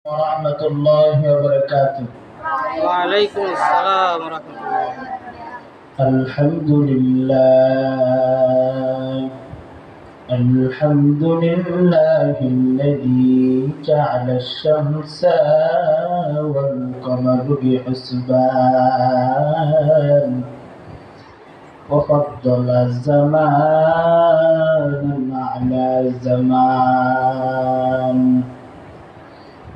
ورحمة الله وبركاته. وعليكم السلام ورحمة الله. الحمد لله. الحمد لله الذي جعل الشمس والقمر بحسبان. وفضل الزمان على زمان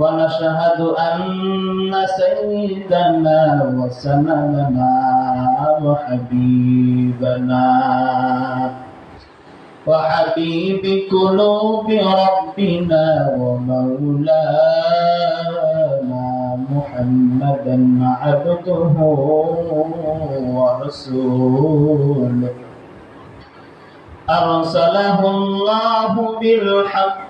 ونشهد أن سيدنا وسندنا وحبيبنا وحبيب قلوب ربنا ومولانا محمدا عبده ورسوله. أرسله الله بالحق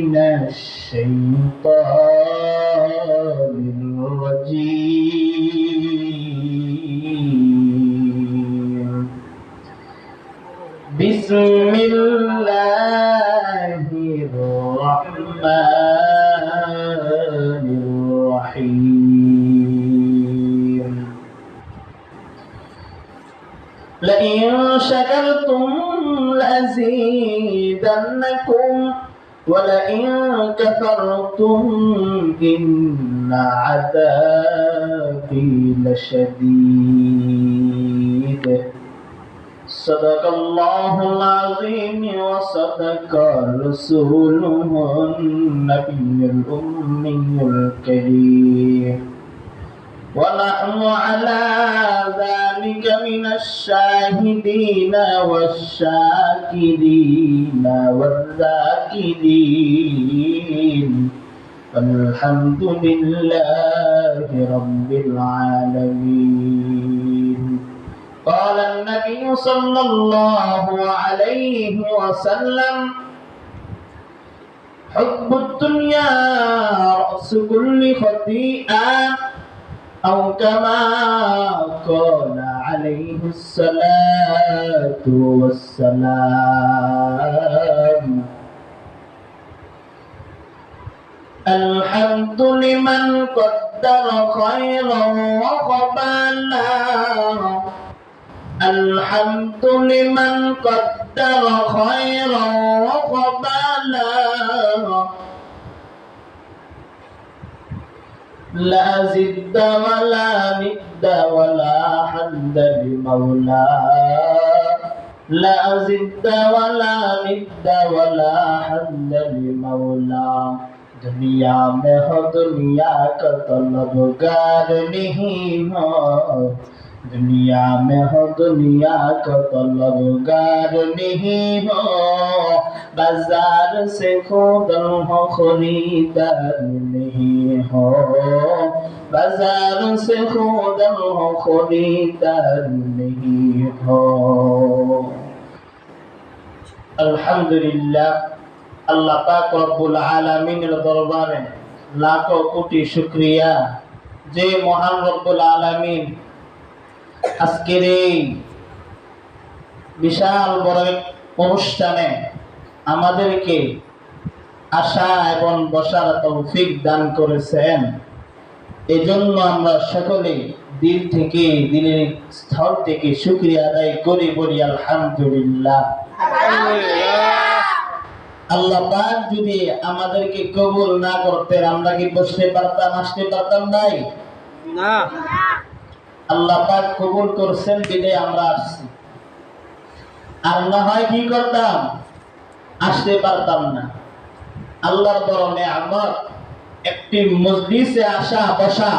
من الشيطان الرجيم. بسم الله الرحمن الرحيم. لئن شكرتم لأزيدنكم ولئن كفرتم إن عذابي لشديد. صدق الله العظيم وصدق رسوله النبي الأمي الكريم ونحن على ذلك من الشاهدين والشاكرين والذاكرين الحمد لله رب العالمين. قال النبي صلى الله عليه وسلم حب الدنيا رأس كل خطيئة أو كما قال عليه الصلاة والسلام. الحمد لمن قدر خيرا وقبلا الحمد لمن قدر خيرا وقبلا لا زد ولا ند ولا حد لمولى لا زد ولا ند ولا حد لمولى दुनिया में हो दुनिया का तलबगार नहीं हो दुनिया में हो दुनिया का तलबगार नहीं हो बाजार से खोदन हो खरीदार नहीं हो बाजार से खोदन हो खरीदार नहीं हो अल्हम्दुलिल्लाह আল্লাহ পাক রব্বুল আলামিনের দরবারে লাখো কোটি শুকরিয়া। যে মহান রব্বুল আলামিন আজকের এই বিশাল বড় এক অনুষ্ঠানে আমাদেরকে আসা এবং বসার তৌফিক দান করেছেন। এজন্য আমরা সকলে দিল থেকে, দিলের স্থল থেকে শুক্রিয়া আদায় করি বলি আলহামদুলিল্লাহ। আল্লাহ পাক যদি আমাদেরকে কবুল না করতেন আমরা কি বসতে পারতাম আসতে পারতাম ভাই না। আল্লাহ পাক কবুল করছেন বিদে আমরা আসছি। আর না হয় কি করতাম? আসতে পারতাম না। আল্লাহর বড় নেয়ামত একটি মজলিসে আসা বসা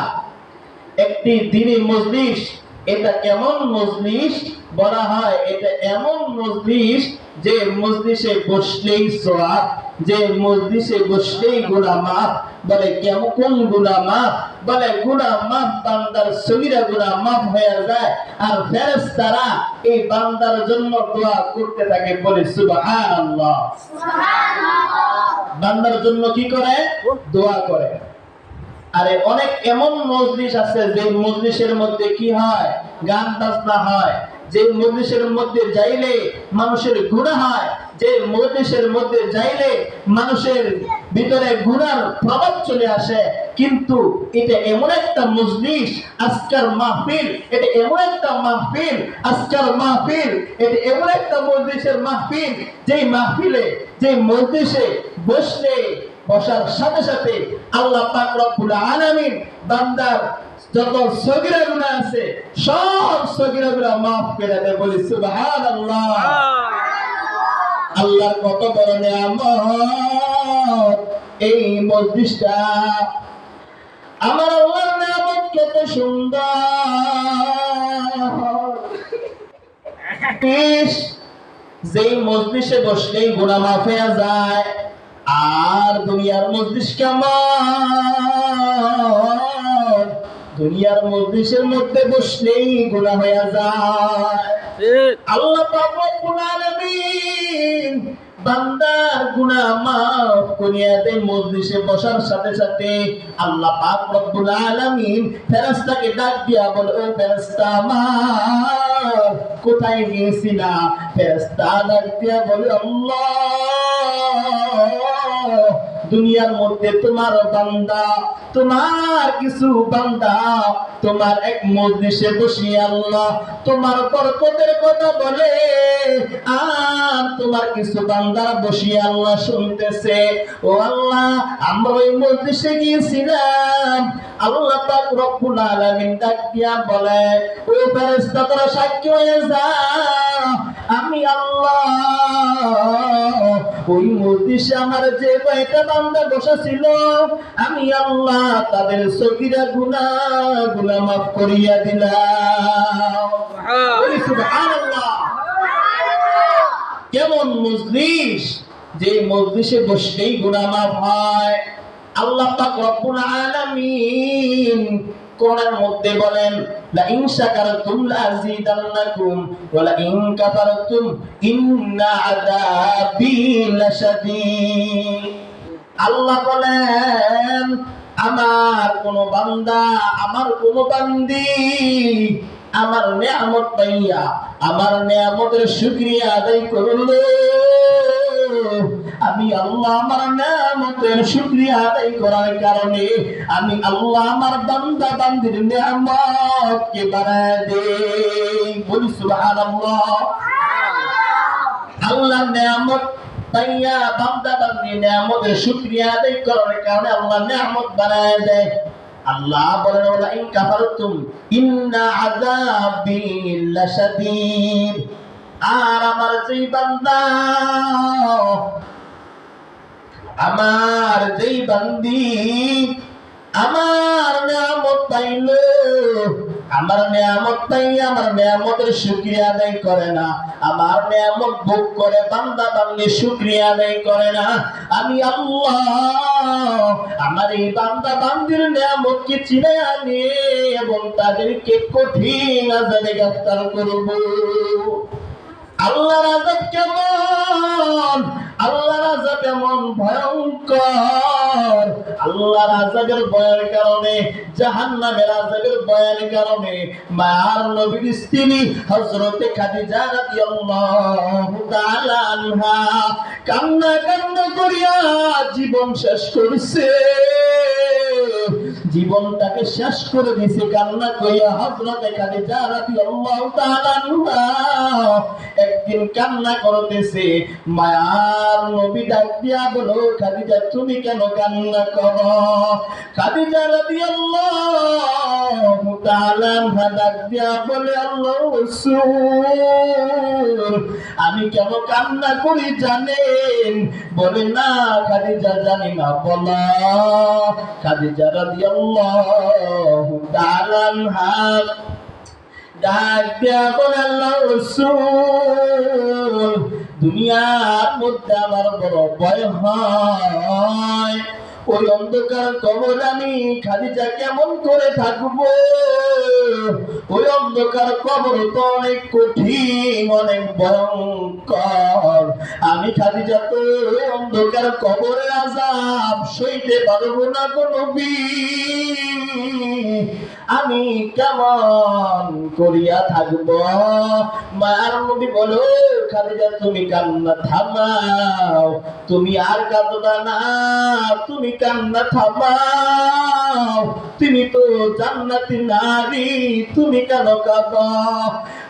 একটি দিনী মজলিস এটা কেমন মজলিস বলা হয় এটা এমন মজলিস যে মজলিসে বসলেই সোয়াব যে মজলিসে বসলেই গুনাহ মাফ বলে কেমন কোন গুনাহ মাফ বলে গুনাহ মাফ বান্দার সগীরা গুনাহ মাফ হয়ে যায় আর ফেরেশতারা এই বান্দার জন্য দোয়া করতে থাকে বলে সুবহানাল্লাহ। বান্দার জন্য কি করে? দোয়া করে। আরে অনেক এমন মজলিস আছে যে মজলিসের মধ্যে কি হয়? গান বাজনা হয়। যে মজলিসের মধ্যে যাইলে মানুষের গুণা হয়। যে মজলিসের মধ্যে যাইলে মানুষের ভিতরে গুনার প্রভাব চলে আসে। কিন্তু এটা এমন একটা মজলিস, আজকার মাহফিল, এটা এমন একটা মাহফিল, আজকার মাহফিল, এটা এমন একটা মজলিসের মাহফিল, যেই মাহফিলে যে মজলিসে বসলে বসার সাথে সাথে আল্লাহ পাক রব্বুল আলামিন বান্দার যত সগীরা গুনাহ আছে সব সগীরা গুনাহ maaf করে দেয় বলি সুবহানাল্লাহ। আল্লাহর কত বড় নিয়ামত এই মজলিসটা আমার আল্লাহর নিয়ামত কত সুন্দর। যেই মজলিসে বসলেই গুনাহ মাফ হয়ে যায়। আর দুনিয়ার মজলিস কেমন দুনিয়ার মজলিসের মধ্যে বসলেই গুনাহ হয়ে যায়। আল্লাহ বান্দার গুনাহ মাফ করিয়া দেয় মজলিসে বসার সাথে সাথে আল্লাহ পাক রব্বুল আলামিন ফেরেশতাকে ডাক দিয়া বলে, ও ফেরেশতা আমার, কোথায় গিয়েছিলা? ফেরেশতা ডাক দিয়া বলে, আল্লাহ দুনিয়ার মধ্যে তোমার বান্দা, তোমার কিছু বান্দা, তোমার এক মজলিসে বসিয়ে আল্লাহ তোমার বরকতের কথা বলে, আর তোমার কিছু বান্দা বসিয়ে আল্লাহ শুনতেছে। ও আল্লাহ, আমরা ওই মজলিসে গিয়েছিলাম। আল্লাহ পাক রব্বুল আলামিন ডাক দিয়া বলে, ও ফেরেশতা তোরা সাক্ষী হয়ে যা আমি আল্লাহ ওই মজলিসে আমার যে কয়টা বান্দা বসেছিল আমি আল্লাহ তাদের সগীরা গুনাহ গুনাহ মাফ করিয়া দিলাম। কেমন মজলিস? যে মজলিসে বসলেই গুনাহ মাফ হয়। আল্লাহ পাক রব্বুল আলামিন কোরআনের মধ্যে বলেন লা ইন শাকারতুম লা আযীদান্নাকুম ওয়া লা ইন কাফারতুম ইন্না আযাবি লাশাদীদ। আল্লাহ বলেন, আমার কোন বান্দা, আমার কোন বান্দি, আমার নিয়ামত পাইয়া, আমার নিয়ামতের শুকরিয়া আদায় করল আমি আল্লাহ আমার নিয়ামতের শুকরিয়া আদায় করার কারণে আমি আল্লাহ আমার বান্দা বান্দির নিয়ামতকে বাড়ায় দেই। বলি সুবহানাল্লাহ। আল্লাহ নিয়ামত পাইয়া বান্দা বান্দি নিয়ামতের শুকরিয়া আদায় করার কারণে আল্লাহ নিয়ামত বানায় দেয়। আল্লাহ বলেন ওলা ইন কাফারতুম ইন্না আযাবি লাশাদীদ। আর আমার যেই বান্দা আমার যেই বান্দি, আমার নিয়ামত পাইল আমার নিয়ামত পাই আমার নিয়ামতের শুক্রিয়া আদায় করে না। আমার নিয়ামত ভোগ করে বান্দা বান্দি শুক্রিয়া আদায় করে না। আমি আল্লাহ, আমার এই বান্দা বান্দির নিয়ামতকে চিনে আনি এবং তাদেরকে কঠিন আজাদে গ্রেফতার করব। আল্লাহর আজাব কেমন? আল্লাহর আজাব এমন ভয়ঙ্কর। আল্লাহর আজাবের ভয়ের কারণে, জাহান্নামের আজাবের ভয়ের কারণে মায়ার নবীর স্ত্রী খাদিজা রাদিয়াল্লাহু তাআলা আনহা কান্না কান্না করিয়া জীবন শেষ করছে। জীবনটাকে শেষ করে দিছে কান্না কইয়া হযরতে খাদিজা রাদিয়াল্লাহু তাআলা একদিন কান্না করতেছে নবী ডাক দিয়া বলো, খাদিজা, তুমি কেন কান্না করো? খাদিজা রাদিয়াল্লাহু ডাক দিয়া বলে, আল্লাহ আমি কেন কান্না করি জানেন? বলে, না, খাদিজা, জানি না, বলা। খাদিজা রাদিয়াল্লাহু তাআলা আনহা ডাক দিয়া বলে, আল্লাহ দুনিয়ার মধ্যে আমার বড় ভয় হয়। ওই অন্ধকার কবর আমি খাদিজা কেমন করে থাকব? ওই অন্ধকার কবর তো অনেক কঠিন, অনেক ভয়ঙ্কর। আমি খাদিজা, তো ওই অন্ধকার কবরের আজাব সইতে পারব না কোনো আমি কেমন করিয়া থাকব? মার নবী বলো, খাদিজা, তুমি কান্না থামাও। তুমি আর কাঁদবা না। তুমি কান্না থামাও তুমি তো জান্নাতি নারী তুমি কেন কাঁদ?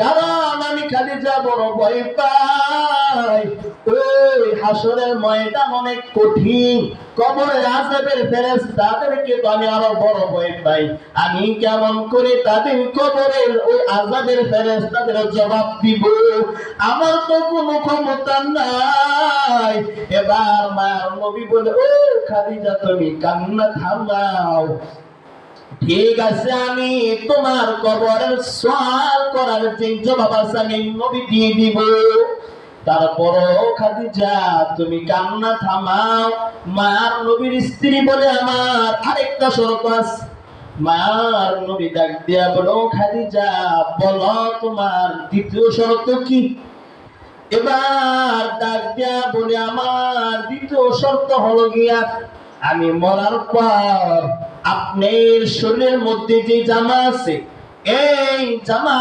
কারণ আমি যা বড় ভয় পাই। ওই হাসরের ময়দান অনেক কঠিন। কবরের আজাবের ফেরেস তাদেরকে তো আমি আরও বড় ভয় পাই। আমি কেমন করে তাদের কবরের ওই আজাবের ফেরেস তাদের জবাব দিব? আমার তো কোনো ক্ষমতা নাই। এবার মায়ার নবী বলে ও খাদিজা, তুমি কান্না থামাও। ঠিক আছে, আমি তোমার কবরের সওয়াল করার আমি নবী দিয়ে দিব। তুমি কান্না থামাও। মার নবীর স্ত্রী বলে আমার আরেকটা শরত আছে। মার নবী ডাক দিয়া বলো, খাদিজা, বলো তোমার দ্বিতীয় শরত কি? এবার ডাক দিয়া বলে, আমার দ্বিতীয় শর্ত হলো গিয়া আমি মরার পর আপনার শরীরের মধ্যে যে জামা আছে, এই জামা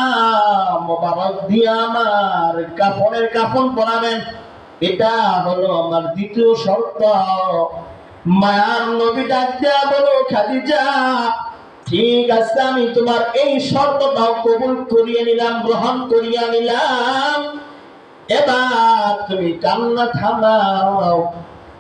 দিয়ে আমার কাফনের কাফন পরাবেন। এটা হলো আমার দ্বিতীয় শর্ত। মায়ার নবী ডাক দেয়া বলো, খাদিজা, ঠিক আছে, আমি তোমার এই শর্তটাও কবুল করিয়ে নিলাম, গ্রহণ করিয়া নিলাম। এবার তুমি কান্না থামাও।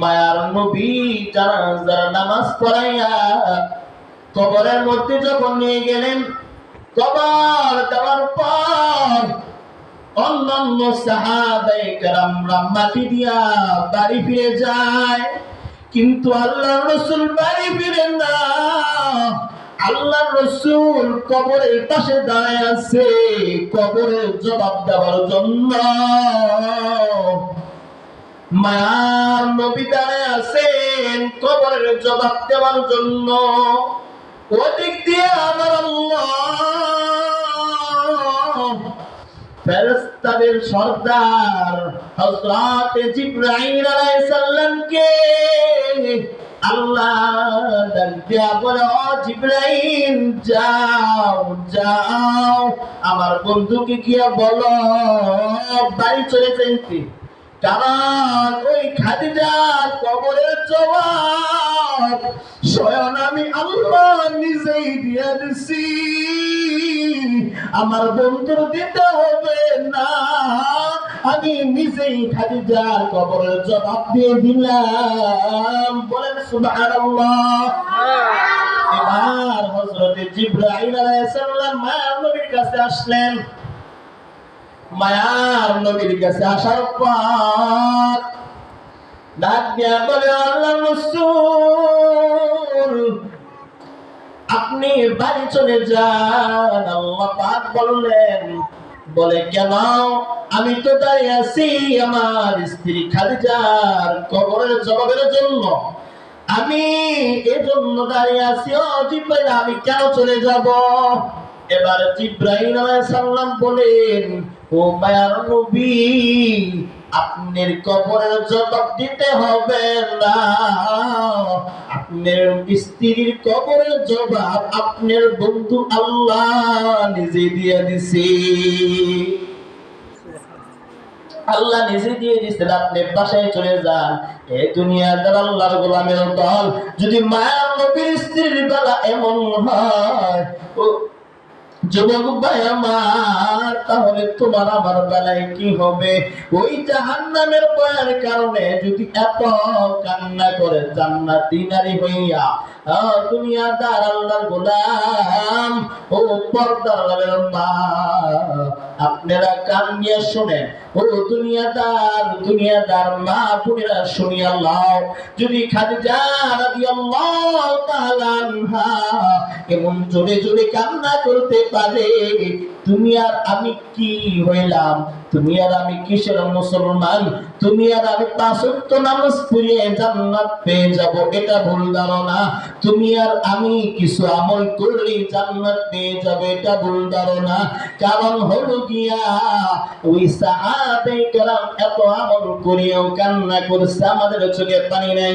মায়ার নবী যারা নামাজ পড়াইয়া কবরের মধ্যে যখন নিয়ে গেলেন, কবর দেওয়ার পর অন্যান্য সাহাবাই কেরামরা মাটি দিয়া বাড়ি ফিরে যায়। কিন্তু আল্লাহ রসুল বাড়ি ফিরে না। আল্লাহ রসুল কবরের পাশে দাঁড়ায় আছে, কবরের জবাব দেওয়ার জন্য। মায়ার নবী আছেন কবরের জবাব দেওয়ার জন্য। ওদিক দিয়ে আমার ফেরেশতাদের সর্দার হযরত জিবরাইল আলাইহিস আল্লাহ যাও যাও। আমার বন্ধুকে গিয়া বলো, বাড়ি চলে যাইতে। ওই খাদিজার কবরের জবাব স্বয়ং আমি আল্লাহ নিজেই দিয়ে দিছি। আমার বন্ধুর দিতে হবে না। আমি নিজেই খাদিজার কবরের জবাব দিয়ে দিলাম। বলেন সুবহানাল্লাহ। এবার হযরত জিবরাইল আলাইহিস সালাম মায়ের নবীর কাছে আসলেন। মায়ার নবীর কাছে আসার পর ডাক বলে আল্লাহ রসুল, আপনি বাড়ি চলে যান। আল্লাহ পাক বললেন, বলে, কেন? আমি তো দাঁড়িয়ে আছি আমার স্ত্রী খাদিজার কবরের জবাবের জন্য। আমি এজন্য দাঁড়িয়ে আছি। ও জিব্রাইল, আমি কেন চলে যাব? এবার জিব্রাইল আলাইহিস সালাম বলেন আপনার জবাব দিতে হবে না। আপনার স্ত্রীর জবাব আপনার বন্ধু আল্লাহ নিজে দিয়ে দিছে। আল্লাহ নিজে দিয়ে দিচ্ছেন আপনি বাসায় চলে যান। এই দুনিয়াদার আল্লাহর গোলামের দল। যদি মায়ার নবীর স্ত্রীর বেলা এমন হয় যুবক ভাই আমার, তাহলে তোমার আমার বেলায় কি হবে? ওই ভয়ের কারণে যদি এত কান্না করে জান্নাতি নারী হইয়া আল্লাহর মা আপনারা কান দিয়ে শোনেন। ও দুনিয়াদার দুনিয়াদার মা শুনিয়া লাও। যদি খাদিজা রাদিয়াল্লাহু এমন জোরে জোরে কান্না করতে পারে তুমি আর আমি কি হইলাম? তুমি আর আমি কিসের মুসলমান? তুমি আর আমি পাঁচ নামাজ পড়িয়ে জান্নাত পেয়ে যাব, এটা ভুল ধারণা। তুমি আর আমি কিছু আমল করলে জান্নাত পেয়ে যাব, এটা ভুল ধারণা। কারণ হলো গিয়া, ওই সাহাবে কেরাম এত আমল করিয়াও কান্না করছে, আমাদের চোখে পানি নাই।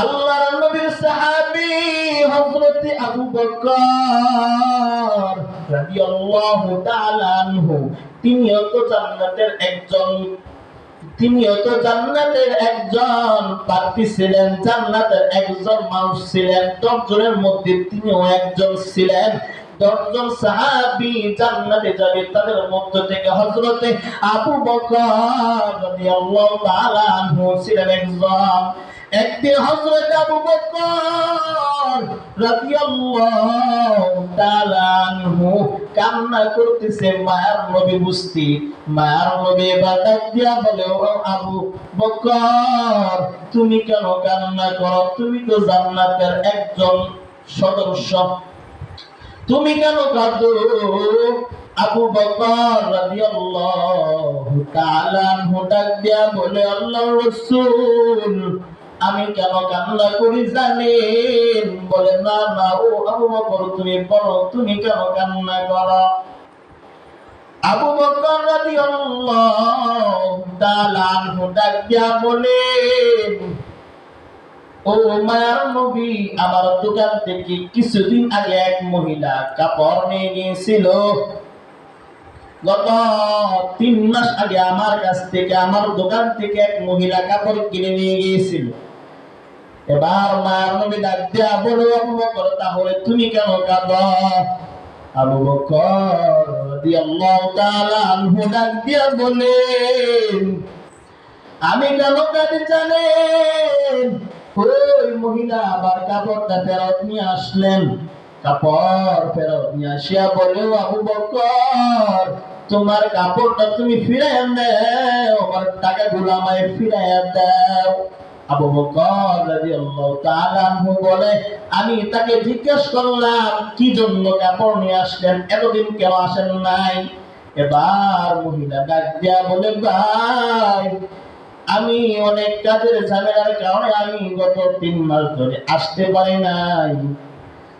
আল্লাহর নবীর সাহাবী হযরত আবু বকর রাদিয়াল্লাহু তাআলা আনহু। তিনিও তো জান্নাতের একজন তিনিও তো জান্নাতের একজন প্রার্থী ছিলেন, জান্নাতের একজন মানুষ ছিলেন, দশজনের মধ্যে তিনিও একজন ছিলেন। দশজন সাহাবী জান্নাতে যাবে, তাদের মধ্য থেকে হযরতে আবু বকর রাদিয়াল্লাহু তাআলা আনহু ছিলেন একজন। একদিন হযরত আবু বকর রাদিয়াল্লাহু তাআলা আনহু কান্না করতেছে, মায়ার নবী বুঝতি, মায়ার নবী ডাক দিয়া বলে, ও আবু বকর, তুমি কেন কান্না করো? তুমি তো জান্নাতের একজন সদস্য। তুমি কেন কাঁদো? আবু বকর রাদিয়াল্লাহু তাআলা আনহু ডাক দিয়া বলে, আল্লাহর রাসূল আমি কেন কান্না করি জানেন? বলে, না না, ও আবু বকর, তুমি বলো, তুমি কেন কান্না করো? আবু বকর রাদিয়াল্লাহু তাআলা আনহু বলেন ও মায়ার নবী, আমার দোকান থেকে কিছুদিন আগে এক মহিলা কাপড় নিয়ে গিয়েছিল। গত তিন মাস আগে আমার কাছ থেকে, আমার দোকান থেকে এক মহিলা কাপড় কিনে নিয়ে গিয়েছিল। এবার মায়ার নবী ডাক দিয়া বকর, তাহলে তুমি কেন কাঁদ? আবু বকর রাদিয়াল্লাহু তাআলা আনহু আমি কেন কাঁদি জানেন ওই মহিলা আবার কাপড়টা ফেরত নিয়ে আসলেন। কাপড় ফেরত নিয়ে আসিয়া বলে, আবু বকর, তোমার কাপড়টা তুমি ফিরাইয়া দাও, আমার টাকা গুলো আমায় ফিরাইয়া দাও। আবু বকর রাদিয়াল্লাহু তাআলা আনহু বলে, আমি তাকে জিজ্ঞেস করলাম, কি জন্য কাপড় নিয়ে আসলেন? এতদিন কেন আসেন নাই? এবার মহিলা বলে, ভাই, আমি অনেক কাজের ঝামেলার কারণে আমি গত তিন মাস ধরে আসতে পারি নাই।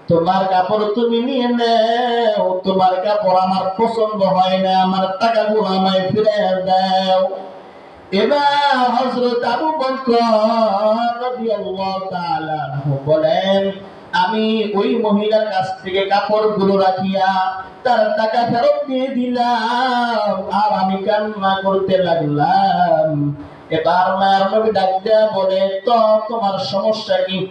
তোমার কাপড় তুমি নিয়ে নেও, তোমার কাপড় আমার পছন্দ হয় না, আমার টাকাগুলো আমায় ফিরে দাও। আমি ওই মহিলার কাছ থেকে কাপড়গুলো রাখিয়া তার টাকা ফেরত দিয়ে দিলাম, আর আমি কান্না করতে লাগলাম। এবার মায়ের নবী ডাক বলে, তো, তোমার সমস্যা কি?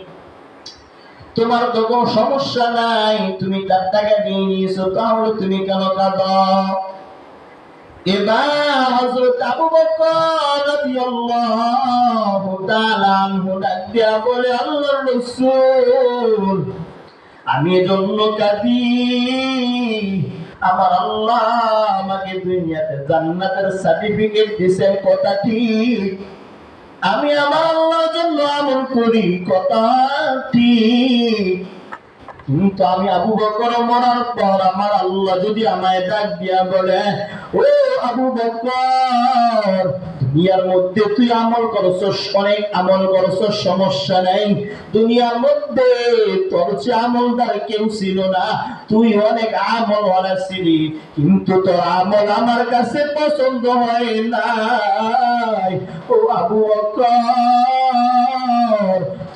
তোমার তো কোনো সমস্যা নাই, তুমি তার টাকা দিয়ে নিয়েছো, তাহলে তুমি কেন কাঁদো? আমি এজন্য কাঁদি। আমার আল্লাহ আমাকে দুনিয়াতে জান্নাতের সার্টিফিকেট দিয়েছেন, কথা ঠিক। আমি আমার আল্লাহর জন্য আমল করি, কথা ঠিক। কিন্তু আমি আবু বকর মরার পর আমার আল্লাহ যদি আমায় ডাক দিয়া বলে, ও আবু বকর, দুনিয়ার মধ্যে তুই আমল করছস, অনেক আমল করছস, সমস্যা নাই। দুনিয়ার মধ্যে তোর যে আমলদার কেউ ছিল না। তুই অনেক আমল ছিলি, কিন্তু তোর আমল আমার কাছে পছন্দ হয় নাই। ও আবু বকর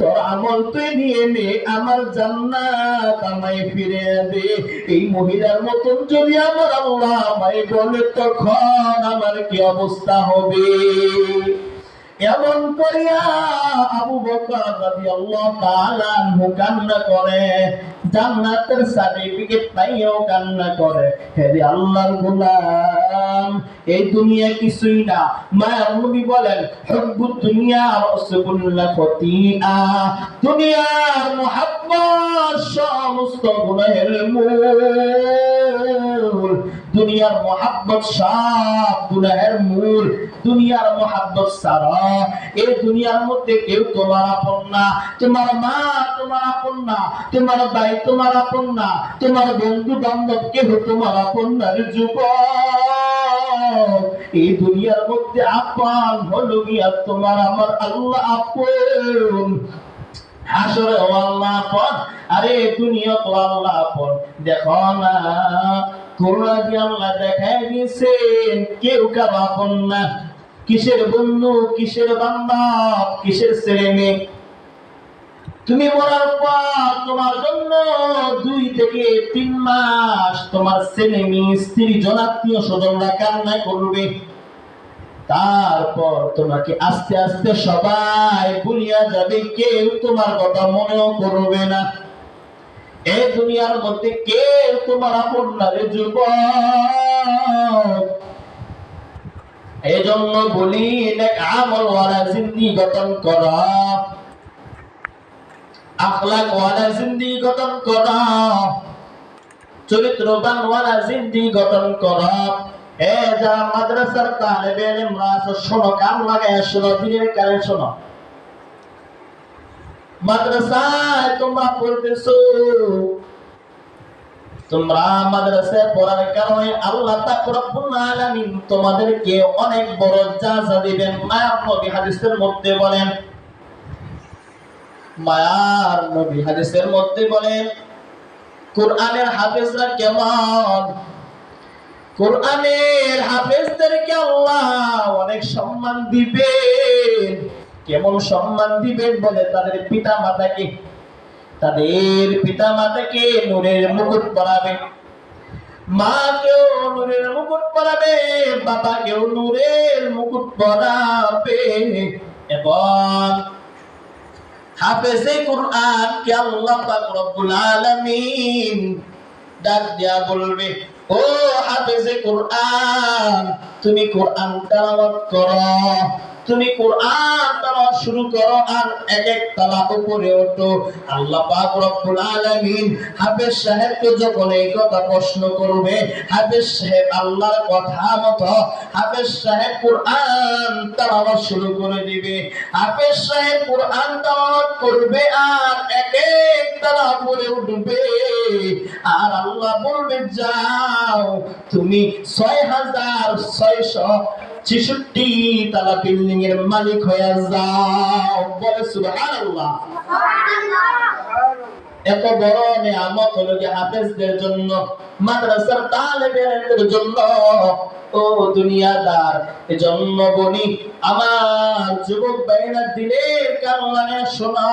তোর আমল তুই নিয়ে নে, আমার জান্নাত আমায় ফিরে দে। এই মহিলার মতন যদি আমার আল্লাহ আমায় বলে, তখন আমার কি অবস্থা হবে? এমন করিয়া আবু বকর রাদিয়াল্লাহু তাআলা কান্না করে, জান্নাতের সার্টিফিকেট পাইও কান্না করে। হে আল্লাহর গোলাম, এই দুনিয়া কিছুই না। মায়ের নবী বলেন হুব্বুদ দুনিয়া রাসূলুল্লাহ ফতিয়া দুনিয়ার মুহাব্বত সমস্ত গুনাহের মূল। দুনিয়ার মোহাব্বত সব গুনাহের মূল, দুনিয়ার মোহাব্বত সারা এই দুনিয়ার মধ্যে কেউ তোমার আপন না। তোমার মা তোমার আপন না, তোমার ভাই তোমার আপন না, তোমার বন্ধু বান্ধব কেউ তোমার আপন না রে যুবক। এই দুনিয়ার মধ্যে আপন হলো গিয়া তোমার আমার আল্লাহ আপন। হাসরে ও আল্লাহ আপন, আরে দুনিয়া তো আল্লাহ আপন। দেখো না তুমি মরার পর তোমার জন্য দুই থেকে তিন মাস তোমার ছেলে মেয়ে, স্ত্রী, জনাত্মীয় স্বজনরা কান্না করবে তারপর তোমাকে আস্তে আস্তে সবাই ভুলিয়া যাবে, কেউ তোমার কথা মনেও করবে না। এই দুনিয়ার মধ্যে কেউ তোমার আপন না রে যুবক। এই জন্য বলি আমল ওয়ালা জিন্দি গঠন করা। আখলাক ওয়ালা জিন্দি গঠন করা। চরিত্রবান ওয়ালা জিন্দি গঠন করা। এ যা মাদ্রাসার তালেবে ইলমরা শোনো, কান লাগায় শোনো দিনের শোনো। মাদ্রাসায় তোমরা পড়তেছো। তোমরা মাদ্রাসায় পড়ার কারণে আল্লাহ তাআলা রব্বুল আলামিন তোমাদেরকে অনেক বড় জাযা দিবেন। মায়ার নবী হাদিসের মধ্যে বলেন, মায়ার নবী হাদিসের মধ্যে বলেন, কোরআনের হাফেজরা কেমন? কোরআনের হাফেজদেরকে আল্লাহ অনেক সম্মান দিবেন। কেমন সম্মান দিবেন বলে তাদের পিতা মাতাকে তাদের পিতা মাতাকে নূরের মুকুট পরাবে। মাকেও নূরের মুকুট পরাবে, বাবাকেও নূরের মুকুট পরাবে। এবং হাফেজে কোরআন কে আল্লাহ পাক রব্বুল আলামিন ডাক দিয়া বলবে, ও হাফেজে কোরআন, তুমি কোরআন তেলাওয়াত করো। তুমি কোরআন তেলাওয়াত শুরু করো আর এক এক তালা উপরে ওঠো। আল্লাহ পাক রব্বুল আলামিন হাফেজ সাহেবকে যখন এই কথা প্রশ্ন করবে, হাফেজ সাহেব আল্লাহর কথা মতো হাফেজ সাহেব কোরআন তেলাওয়াত শুরু করে দিবে। হাফেজ সাহেব কোরআন তেলাওয়াত করবে আর এক এক তালা উপরে উঠবে। আর আল্লাহ বলবে, যাও, তুমি ছয় হাজার ছয়শো ছেষট্টি তালা বিল্ডিং এর মালিক হয়ে যাও। বলে সুবহানাল্লাহ। এত বড় নিয়ামত হলো যে হাফেজদের জন্য, মাদ্রাসার তালেবের জন্য। ও দুনিয়াদার এজন্য বলি, আমার যুবক ভাইরা দিলের কারণে শোনা।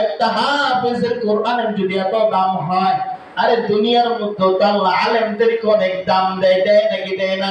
একটা হাফেজের কোরআনের যদি এত দাম হয়, আরে দুনিয়ার মধ্যে তো আল্লাহ আলেমদেরকে অনেক দাম দেয় দেয় নাকি দেয় না?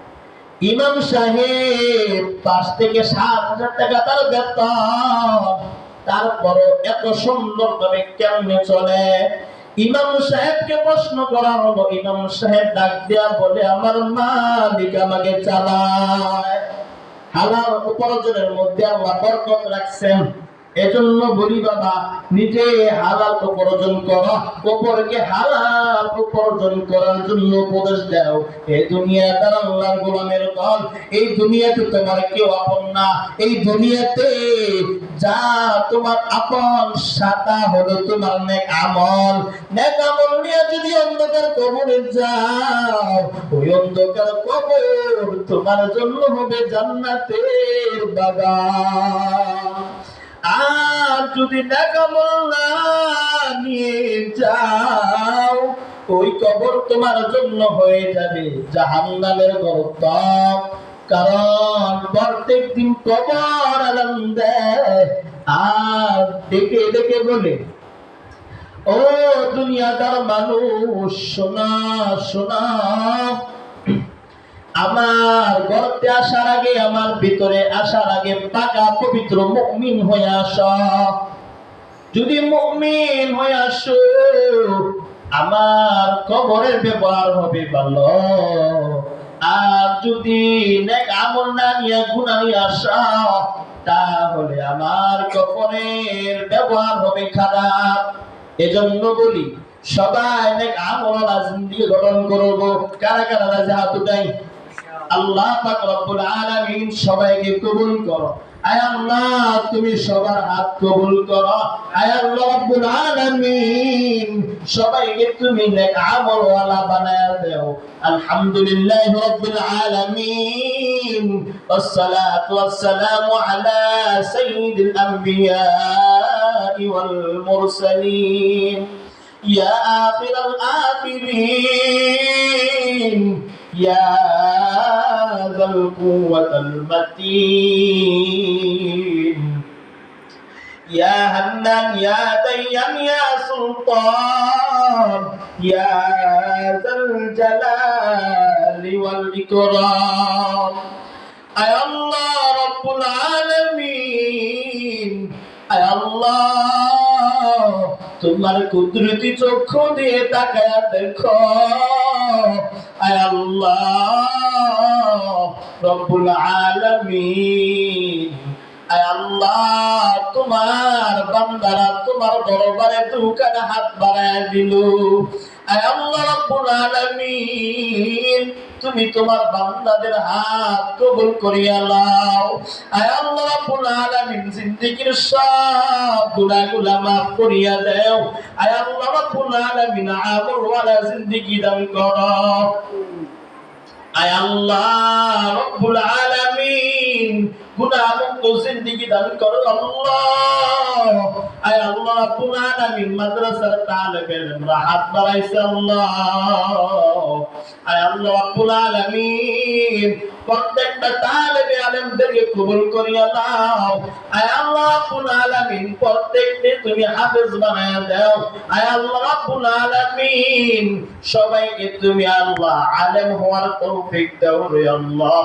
ইমাম সাহেব পাঁচ থেকে সাত হাজার টাকা তার বেতন। তারপরে এত সুন্দর ভাবে কেমনে চলে? ইমাম সাহেবকে প্রশ্ন করা হলো, ইমাম সাহেব ডাক দেয়া বলে, আমার মালিক আমাকে চালায়। হালার উপার্জনের মধ্যে আল্লাহ বরকত রাখছেন। এজন্য বলি বাবা, নিজে হালাল উপার্জন করো অপরকে হালাল উপার্জন করার জন্য উপদেশ দাও। এই দুনিয়া তার আল্লাহর গোলামের দল এই দুনিয়াতে তোমার কেউ আপন না। এই দুনিয়াতে যা তোমার আপন, সাতা হলো তোমার নেক আমল। নেক আমল নিয়ে যদি অন্ধকার কবরে যাও, ওই অন্ধকার কবর তোমার জন্য হবে জান্নাতের বাগান। আর যদি যাও, ওই কবর তোমার জন্য হয়ে যাবে জাহান্নামের গর্ত কারণ প্রত্যেক দিন কবর দেয়। আর ডেকে ডেকে বলে, ও দুনিয়াদার মানুষ, শোনা শোনা আমার গর্তে আসার আগে, আমার ভিতরে আসার আগে পাকা পবিত্র মুমিন হয়ে আস। যদি মুমিন হয়ে আস, আমার কবরের ব্যবহার হবে ভালো। আর যদি আমল না নিয়ে গুণা নিয়ে আসা, তাহলে আমার কবরের ব্যবহার হবে খারাপ। এজন্য বলি, সবাই আমল জিন্দিগি গঠন করব। কারা কারা রাজা হাত আল্লাহ পাক রব্বুল আলামিন সবাইকে কবুল করো আয় আল্লাহ তুমি সবার হাত কবুল করো আয় আল্লাহ রব্বুল আলামিন সবাইকে তুমি নেক আমল ওয়ালা বানায় দাও আলহামদুলিল্লাহ রব্বিল আলামিন والصلاة والسلام على سيد الأنبياء والمرسلين يا آخر الآخرين يا ذا القوة المتين. يا هنان يا ديان يا سلطان يا ذا الجلال والإكرام. أي الله رب العالمين أي الله তোমার কুদরতি চক্ষু দিয়ে তাকায়া দেখো। আয় আল্লাহ রব্বুল আলামিন। আল্লাহ, তোমার বান্দারা তোমার দরবারে দুখানে হাত বাড়ায় দিল। আয় আল্লাহ রব্বুল আলামিন, তুমি তোমার বান্দাদের হাত কবুল করিয়া লাও আয় আল্লাহ রাব্বুল আলামিন, জিন্দেগীর সব গুনাহগুলা মাফ করিয়া দাও। আয় আল্লাহ রাব্বুল আলামিন, আমল ওয়ালা জিন্দেগি দান করো। আয় আল্লাহ রব্বুল আলামিন করো আল্লাহ। আয় আল্লাহ রব্বুল আলামিন মাদ্রাসার বাড়াইছে আল্লাহ। আল্লাহ প্রত্যেকটা তালেবে আলেমদেরকে কবুল করিয়া আয় আল্লাহ, রব্বুল আলামিন, প্রত্যেককে তুমি হাফেজ বানায়া দাও। আল্লাহ সবাইকে তুমি আল্লাহ আলেম হওয়ার তৌফিক দাও রে আল্লাহ।